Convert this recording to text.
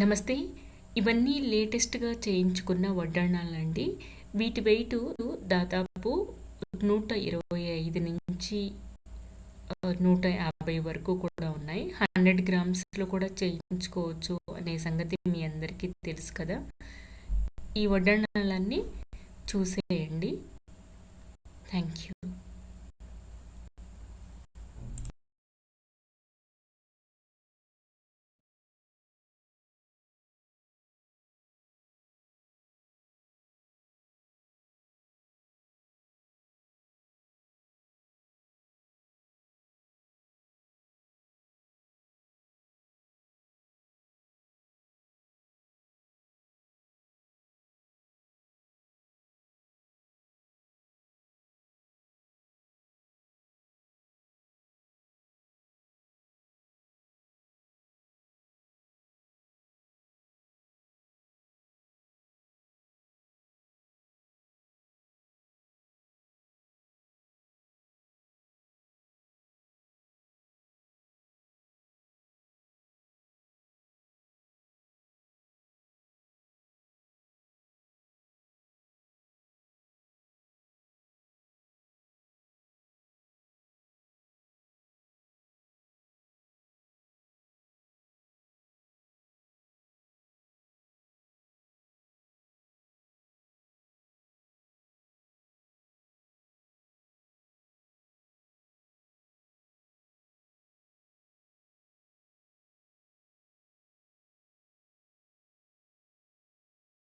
నమస్తే. ఇవన్నీ లేటెస్ట్గా చేయించుకున్న వడ్డాణాలండి. వీటి వెయిట్ దాదాపు నూట ఇరవై ఐదు నుంచి నూట యాభై వరకు కూడా ఉన్నాయి. హండ్రెడ్ గ్రామ్స్లో కూడా చేయించుకోవచ్చు అనే సంగతి మీ అందరికీ తెలుసు కదా. ఈ వడ్డాణాలన్నీ చూసేయండి. Thank you.